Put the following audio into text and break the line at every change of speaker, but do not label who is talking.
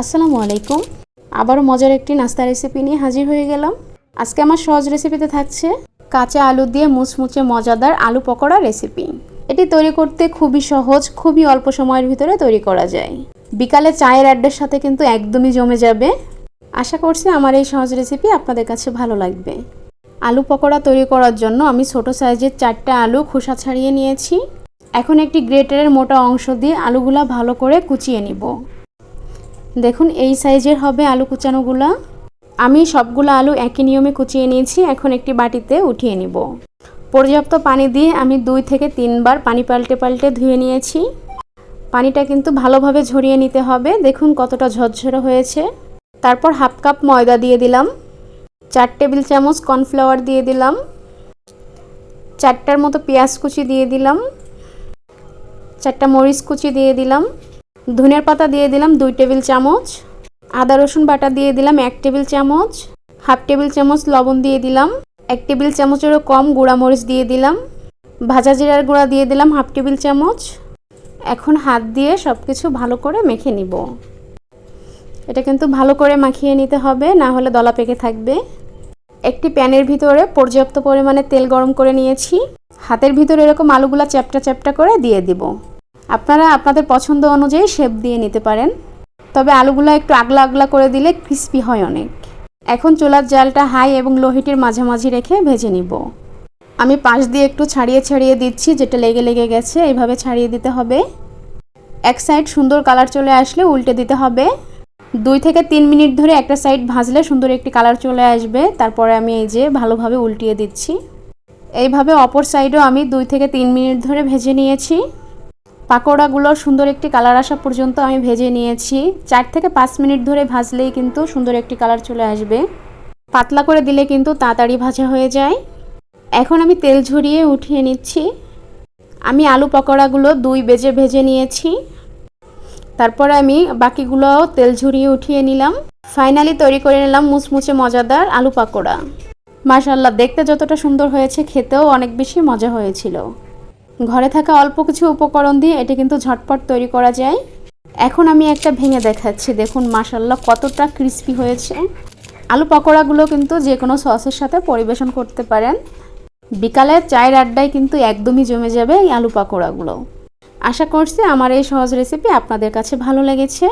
আসসালামু আলাইকুম। আবারও মজার একটি নাস্তা রেসিপি নিয়ে হাজির হয়ে গেলাম। আজকে আমার সহজ রেসিপিতে থাকছে কাঁচা আলু দিয়ে মুচমুচে মজাদার আলু পকোড়া রেসিপি এটি তৈরি করতে খুবই সহজ, খুবই অল্প সময়ের ভিতরে তৈরি করা যায়। বিকালে চায়ের অ্যাডের সাথে কিন্তু একদমই জমে যাবে। আশা করছি আমার এই সহজ রেসিপি আপনাদের কাছে ভালো লাগবে। আলু পকোড়া তৈরি করার জন্য আমি ছোট সাইজের চারটে আলু খোসা ছাড়িয়ে নিয়েছি। এখন একটি গ্রেটারের মোটা অংশ দিয়ে আলুগুলা ভালো করে কুচিয়ে নিব। দেখুন, এই সাইজের হবে আলু কুচানোগুলা। আমি সবগুলো আলু একই নিয়মে কুচিয়ে নিয়েছি, এখন একটি বাটিতে উঠিয়ে নিব। পর্যাপ্ত পানি দিয়ে আমি দুই থেকে তিনবার পানি পাল্টে পাল্টে ধুয়ে নিয়েছি। পানিটা কিন্তু ভালোভাবে ঝরিয়ে নিতে হবে। দেখুন, কতটা ঝরঝরে হয়েছে। তারপর হাফ কাপ ময়দা দিয়ে দিলাম। চার টেবিল চামচ কর্নফ্লাওয়ার দিয়ে দিলাম। চারটার মতো পেঁয়াজ কুচি দিয়ে দিলাম। চারটা মরিচ কুচি দিয়ে দিলাম। ধনিয়ার পাতা দিয়ে দিলাম দুই টেবিল চামচ, আদা রসুন বাটা দিয়ে দিলাম এক টেবিল চামচ, হাফ টেবিল চামচ লবণ দিয়ে দিলাম, এক টেবিল চামচেরও কম গুঁড়া মরিচ দিয়ে দিলাম, ভাজা জিরার গুঁড়া দিয়ে দিলাম হাফ টেবিল চামচ। এখন হাত দিয়ে সব কিছু ভালো করে মেখে নিব। এটা কিন্তু ভালো করে মাখিয়ে নিতে হবে, না হলে দলা পেকে থাকবে। একটি প্যানের ভিতরে পর্যাপ্ত পরিমাণে তেল গরম করে নিয়েছি। হাতের ভিতরে এরকম আলুগুলা চ্যাপটা চ্যাপটা করে দিয়ে দিব। আপনারা আপনাদের পছন্দ অনুযায়ী শেপ দিয়ে নিতে পারেন। তবে আলুগুলো একটু আগলা আগলা করে দিলে ক্রিস্পি হয় অনেক। এখন চুলার জালটা হাই এবং লোহিটির মাঝামাঝি রেখে ভেজে নিব। আমি পাশ দিয়ে একটু ছাড়িয়ে ছাড়িয়ে দিচ্ছি, যেটা লেগে লেগে গেছে এইভাবে ছাড়িয়ে দিতে হবে। এক সাইড সুন্দর কালার চলে আসলে উল্টে দিতে হবে। দুই থেকে তিন মিনিট ধরে একটা সাইড ভাজলে সুন্দর একটি কালার চলে আসবে। তারপরে আমি এই যে ভালোভাবে উল্টিয়ে দিচ্ছি। এইভাবে অপর সাইডও আমি দুই থেকে তিন মিনিট ধরে ভেজে নিয়েছি। পাকোড়াগুলো সুন্দর একটি কালার আসা পর্যন্ত আমি ভেজে নিয়েছি। চার থেকে পাঁচ মিনিট ধরে ভাজলেই কিন্তু সুন্দর একটি কালার চলে আসবে। পাতলা করে দিলে কিন্তু তাড়াতাড়ি ভাজা হয়ে যায়। এখন আমি তেল ঝরিয়ে উঠিয়ে নিচ্ছি। আমি আলু পকোড়াগুলো দুই বেজে ভেজে নিয়েছি। তারপর আমি বাকিগুলোও তেল ঝরিয়ে উঠিয়ে নিলাম। ফাইনালি তৈরি করে নিলাম মুচমুচে মজাদার আলু পাকোড়া। মাশাল্লাহ দেখতে যতটা সুন্দর হয়েছে, খেতেও অনেক বেশি মজা হয়েছিল। ঘরে থাকা অল্প কিছু উপকরণ দিয়ে এটি কিন্তু ঝটপট তৈরি করা যায়। এখন আমি একটা ভেঙে দেখাচ্ছি। দেখুন মাশাল্লাহ কতটা ক্রিস্পি হয়েছে। আলু পকোড়াগুলো কিন্তু যে কোনো সসের সাথে পরিবেশন করতে পারেন। বিকালে চায়ের আড্ডায় কিন্তু একদমই জমে যাবে এই আলু পকোড়াগুলো। আশা করছি আমার এই সহজ রেসিপি আপনাদের কাছে ভালো লেগেছে।